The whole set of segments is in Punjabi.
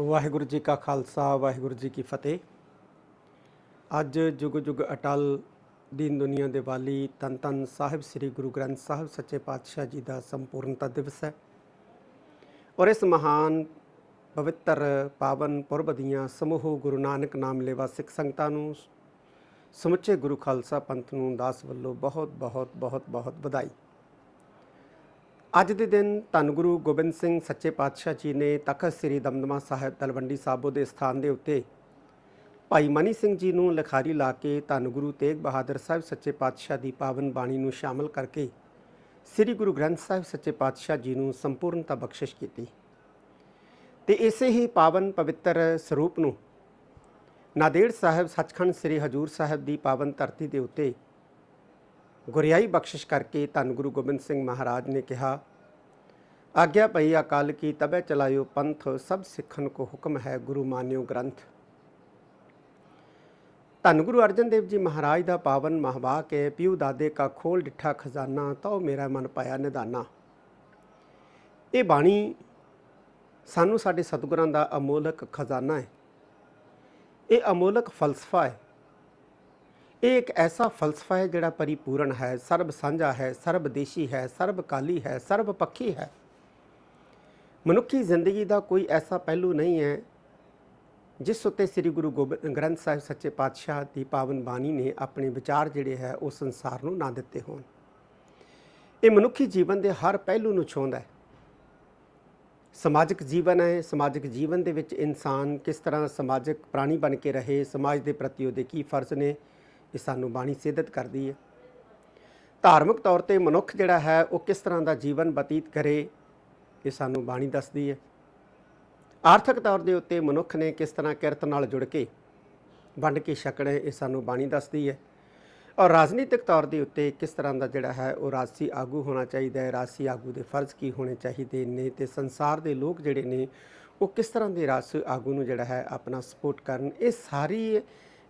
ਵਾਹਿਗੁਰੂ ਜੀ ਕਾ ਖਾਲਸਾ, ਵਾਹਿਗੁਰੂ ਜੀ ਕੀ ਫਤਿਹ। ਅੱਜ ਜੁਗ ਜੁਗ ਅਟਲ ਦੀਨ ਦੁਨੀਆ ਦੇ ਵਾਲੀ ਤਨ ਤਨ ਸਾਹਿਬ, ਸ੍ਰੀ ਗੁਰੂ ਗ੍ਰੰਥ ਸਾਹਿਬ ਸੱਚੇ ਪਾਤਸ਼ਾਹ ਜੀ ਦਾ ਸੰਪੂਰਨਤਾ ਦਿਵਸ ਹੈ। ਔਰ ਇਸ ਮਹਾਨ ਪਵਿੱਤਰ ਪਾਵਨ ਪੁਰਬ ਦੀਆਂ ਸਮੂਹ ਗੁਰੂ ਨਾਨਕ ਨਾਮ ਲੈਵਾ ਸਿੱਖ ਸੰਗਤਾਂ ਨੂੰ ਸਮੁੱਚੇ ਗੁਰੂ ਖਾਲਸਾ ਪੰਥ ਨੂੰ ਦਾਸ ਵੱਲੋਂ ਬਹੁਤ ਬਹੁਤ ਬਹੁਤ ਬਹੁਤ ਵਧਾਈ। ਅੱਜ ਦੇ ਦਿਨ ਧੰਨ ਗੁਰੂ ਗੋਬਿੰਦ ਸਿੰਘ ਸੱਚੇ ਪਾਤਸ਼ਾਹ ਜੀ ਨੇ ਤਖਤ ਸ੍ਰੀ ਦਮਦਮਾ ਸਾਹਿਬ ਤਲਵੰਡੀ ਸਾਬੋ ਦੇ ਸਥਾਨ ਦੇ ਉੱਤੇ ਭਾਈ ਮਨੀ ਸਿੰਘ ਜੀ ਨੂੰ ਲਿਖਾਰੀ ਲਾ ਕੇ ਧੰਨ ਗੁਰੂ ਤੇਗ ਬਹਾਦਰ ਸਾਹਿਬ ਸੱਚੇ ਪਾਤਸ਼ਾਹ ਦੀ ਪਾਵਨ ਬਾਣੀ ਨੂੰ ਸ਼ਾਮਲ ਕਰਕੇ ਸ੍ਰੀ ਗੁਰੂ ਗ੍ਰੰਥ ਸਾਹਿਬ ਸੱਚੇ ਪਾਤਸ਼ਾਹ ਜੀ ਨੂੰ ਸੰਪੂਰਨਤਾ ਬਖਸ਼ਿਸ਼ ਕੀਤੀ ਤੇ ਇਸੇ ਹੀ ਪਾਵਨ ਪਵਿੱਤਰ ਸਰੂਪ ਨੂੰ ਨਾਦੇੜ ਸਾਹਿਬ ਸੱਚਖੰਡ ਸ੍ਰੀ ਹਜੂਰ ਸਾਹਿਬ ਦੀ ਪਾਵਨ ਧਰਤੀ ਦੇ ਉੱਤੇ ਗੁਰਿਆਈ ਬਖਸ਼ਿਸ਼ ਕਰਕੇ ਧੰਨ ਗੁਰੂ ਗੋਬਿੰਦ ਸਿੰਘ ਮਹਾਰਾਜ ਨੇ ਕਿਹਾ, ਆਗਿਆ ਪਈ ਅਕਾਲ ਕੀ ਤਬੈ ਚਲਾਇਓ ਪੰਥ, ਸਭ ਸਿੱਖਣ ਕੋ ਹੁਕਮ ਹੈ ਗੁਰੂ ਮਾਨਿਓ ਗ੍ਰੰਥ। ਧੰਨ ਗੁਰੂ ਅਰਜਨ ਦੇਵ ਜੀ ਮਹਾਰਾਜ ਦਾ ਪਾਵਨ ਮਹਵਾ ਕੇ ਪਿਉ ਦਾਦੇ ਕਾ ਖੋਲ ਡਿਠਾ ਖਜ਼ਾਨਾ, ਤਉ ਮੇਰਾ ਮਨ ਪਾਇਆ ਨਿਦਾਨਾ। ਇਹ ਬਾਣੀ ਸਾਨੂੰ ਸਾਡੇ ਸਤਿਗੁਰਾਂ ਦਾ ਅਮੋਲਕ ਖਜ਼ਾਨਾ ਹੈ। ਇਹ ਅਮੋਲਕ ਫਲਸਫਾ ਹੈ। ਇਹ ਇੱਕ ਐਸਾ ਫਲਸਫਾ ਹੈ ਜਿਹੜਾ ਪਰਿਪੂਰਨ ਹੈ, ਸਰਬ ਸਾਂਝਾ ਹੈ, ਸਰਬ ਦੇਸ਼ੀ ਹੈ, ਸਰਬ ਕਾਲੀ ਹੈ, ਸਰਬ ਪੱਖੀ ਹੈ। ਮਨੁੱਖੀ ਜ਼ਿੰਦਗੀ ਦਾ ਕੋਈ ਐਸਾ ਪਹਿਲੂ ਨਹੀਂ ਹੈ ਜਿਸ ਉੱਤੇ ਸ੍ਰੀ ਗੁਰੂ ਗੋਬਿੰਦ ਗ੍ਰੰਥ ਸਾਹਿਬ ਸੱਚੇ ਪਾਤਸ਼ਾਹ ਦੀ ਪਾਵਨ ਬਾਣੀ ਨੇ ਆਪਣੇ ਵਿਚਾਰ ਜਿਹੜੇ ਹੈ ਉਹ ਸੰਸਾਰ ਨੂੰ ਨਾ ਦਿੱਤੇ ਹੋਣ। ਇਹ ਮਨੁੱਖੀ ਜੀਵਨ ਦੇ ਹਰ ਪਹਿਲੂ ਨੂੰ ਛੋਂਦਾ ਹੈ। ਸਮਾਜਿਕ ਜੀਵਨ ਹੈ, ਸਮਾਜਿਕ ਜੀਵਨ ਦੇ ਵਿੱਚ ਇਨਸਾਨ ਕਿਸ ਤਰ੍ਹਾਂ ਸਮਾਜਿਕ ਪ੍ਰਾਣੀ ਬਣ ਕੇ ਰਹੇ, ਸਮਾਜ ਦੇ ਪ੍ਰਤੀ ਉਹਦੇ ਕੀ ਫਰਜ਼ ਨੇ ਇਹ ਸਾਨੂੰ ਬਾਣੀ ਸਿੱਧਤ ਕਰਦੀ ਹੈ। ਧਾਰਮਿਕ ਤੌਰ ਤੇ ਮਨੁੱਖ ਜਿਹੜਾ ਹੈ, ਉਹ ਕਿਸ ਤਰ੍ਹਾਂ ਦਾ ਜੀਵਨ ਬਤੀਤ ਕਰੇ, ਇਹ ਸਾਨੂੰ ਬਾਣੀ ਦੱਸਦੀ ਹੈ। ਆਰਥਿਕ ਤੌਰ ਦੇ ਉੱਤੇ ਮਨੁੱਖ ਨੇ ਕਿਸ ਤਰ੍ਹਾਂ ਕਿਰਤ ਨਾਲ ਜੁੜ ਕੇ, ਵੰਡ ਕੇ ਛਕਣਾ ਇਹ ਸਾਨੂੰ ਬਾਣੀ ਦੱਸਦੀ ਹੈ। ਔਰ ਰਾਜਨੀਤਿਕ ਤੌਰ ਦੇ ਉੱਤੇ ਕਿਸ ਤਰ੍ਹਾਂ ਦਾ ਜਿਹੜਾ ਹੈ, ਉਹ ਰਾਜਸੀ ਆਗੂ ਹੋਣਾ ਚਾਹੀਦਾ ਹੈ, ਰਾਜਸੀ ਆਗੂ ਦੇ ਫਰਜ਼ ਕੀ ਹੋਣੇ ਚਾਹੀਦੇ ਨੇ ਤੇ ਸੰਸਾਰ ਦੇ ਲੋਕ ਜਿਹੜੇ ਨੇ, ਉਹ ਕਿਸ ਤਰ੍ਹਾਂ ਦੇ ਰਾਜਸੀ ਆਗੂ ਨੂੰ ਜਿਹੜਾ ਹੈ, ਆਪਣਾ ਸਪੋਰਟ ਕਰਨ, ਇਹ ਸਾਰੀ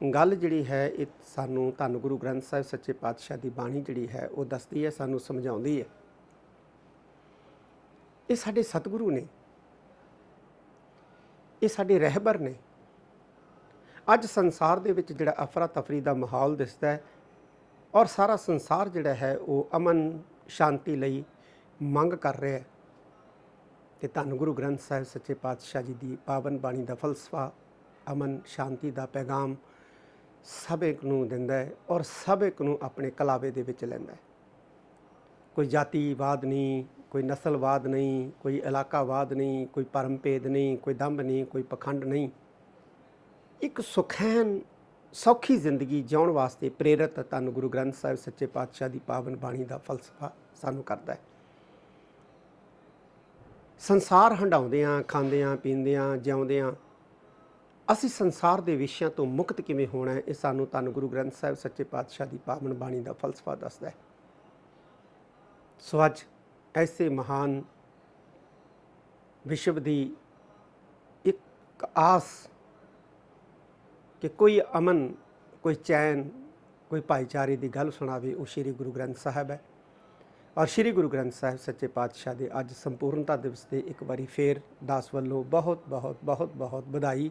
ਗੱਲ ਜਿਹੜੀ ਹੈ, ਇਹ ਸਾਨੂੰ ਧੰਨ ਗੁਰੂ ਗ੍ਰੰਥ ਸਾਹਿਬ ਸੱਚੇ ਪਾਤਸ਼ਾਹ ਦੀ ਬਾਣੀ ਜਿਹੜੀ ਹੈ, ਉਹ ਦੱਸਦੀ ਹੈ, ਸਾਨੂੰ ਸਮਝਾਉਂਦੀ ਹੈ। ਇਹ ਸਾਡੇ ਸਤਿਗੁਰੂ ਨੇ, ਇਹ ਸਾਡੇ ਰਹਿਬਰ ਨੇ। ਅੱਜ ਸੰਸਾਰ ਦੇ ਵਿੱਚ ਜਿਹੜਾ ਅਫਰਾ ਤਫਰੀ ਦਾ ਮਾਹੌਲ ਦਿਸਦਾ ਹੈ, ਔਰ ਸਾਰਾ ਸੰਸਾਰ ਜਿਹੜਾ ਹੈ, ਉਹ ਅਮਨ ਸ਼ਾਂਤੀ ਲਈ ਮੰਗ ਕਰ ਰਿਹਾ ਹੈ। ਤੇ ਧੰਨ ਗੁਰੂ ਗ੍ਰੰਥ ਸਾਹਿਬ ਸੱਚੇ ਪਾਤਸ਼ਾਹ ਜੀ ਦੀ ਪਾਵਨ ਬਾਣੀ ਦਾ ਫਲਸਫਾ, ਅਮਨ ਸ਼ਾਂਤੀ ਦਾ ਪੈਗਾਮ ਸਭ ਇੱਕ ਨੂੰ ਦਿੰਦਾ ਹੈ ਔਰ ਸਭ ਇੱਕ ਨੂੰ ਆਪਣੇ ਕਲਾਵੇ ਦੇ ਵਿੱਚ ਲੈਂਦਾ ਹੈ। ਕੋਈ ਜਾਤੀਵਾਦ ਨਹੀਂ, ਕੋਈ ਨਸਲਵਾਦ ਨਹੀਂ, ਕੋਈ ਇਲਾਕਾਵਾਦ ਨਹੀਂ, ਕੋਈ ਪਰਮ ਭੇਦ ਨਹੀਂ, ਕੋਈ ਦੰਭ ਨਹੀਂ, ਕੋਈ ਪਖੰਡ ਨਹੀਂ। ਇੱਕ ਸੁਖੈਨ ਸੌਖੀ ਜ਼ਿੰਦਗੀ ਜਿਉਣ ਵਾਸਤੇ ਪ੍ਰੇਰਿਤ ਧੰਨ ਗੁਰੂ ਗ੍ਰੰਥ ਸਾਹਿਬ ਸੱਚੇ ਪਾਤਸ਼ਾਹ ਦੀ ਪਾਵਨ ਬਾਣੀ ਦਾ ਫਲਸਫਾ ਸਾਨੂੰ ਕਰਦਾ ਹੈ। ਸੰਸਾਰ ਹੰਡਾਉਂਦਿਆਂ ਖਾਂਦਿਆਂ ਪੀਂਦਿਆਂ ਜਿਉਂਦਿਆਂ ਅਸੀਂ ਸੰਸਾਰ ਦੇ ਵਿਸ਼ਿਆਂ ਤੋਂ ਮੁਕਤ ਕਿਵੇਂ ਹੋਣਾ ਹੈ, ਇਹ ਸਾਨੂੰ ਧੰਨ ਗੁਰੂ ਗ੍ਰੰਥ ਸਾਹਿਬ ਸੱਚੇ ਪਾਤਸ਼ਾਹ ਦੀ ਪਾਵਨ ਬਾਣੀ ਦਾ ਫਲਸਫਾ ਦੱਸਦਾ ਹੈ। ਸੋ ਅੱਜ ਐਸੇ ਮਹਾਨ ਵਿਸ਼ਵ ਦੀ ਇੱਕ ਆਸ ਕਿ ਕੋਈ ਅਮਨ, ਕੋਈ ਚੈਨ, ਕੋਈ ਭਾਈਚਾਰੇ ਦੀ ਗੱਲ ਸੁਣਾਵੇ, ਉਹ ਸ੍ਰੀ ਗੁਰੂ ਗ੍ਰੰਥ ਸਾਹਿਬ ਹੈ। ਔਰ ਸ੍ਰੀ ਗੁਰੂ ਗ੍ਰੰਥ ਸਾਹਿਬ ਸੱਚੇ ਪਾਤਸ਼ਾਹ ਦੇ ਅੱਜ ਸੰਪੂਰਨਤਾ ਦਿਵਸ ਤੇ ਇੱਕ ਵਾਰੀ ਫੇਰ ਦਾਸ ਵੱਲੋਂ ਬਹੁਤ ਬਹੁਤ ਬਹੁਤ ਬਹੁਤ ਵਧਾਈ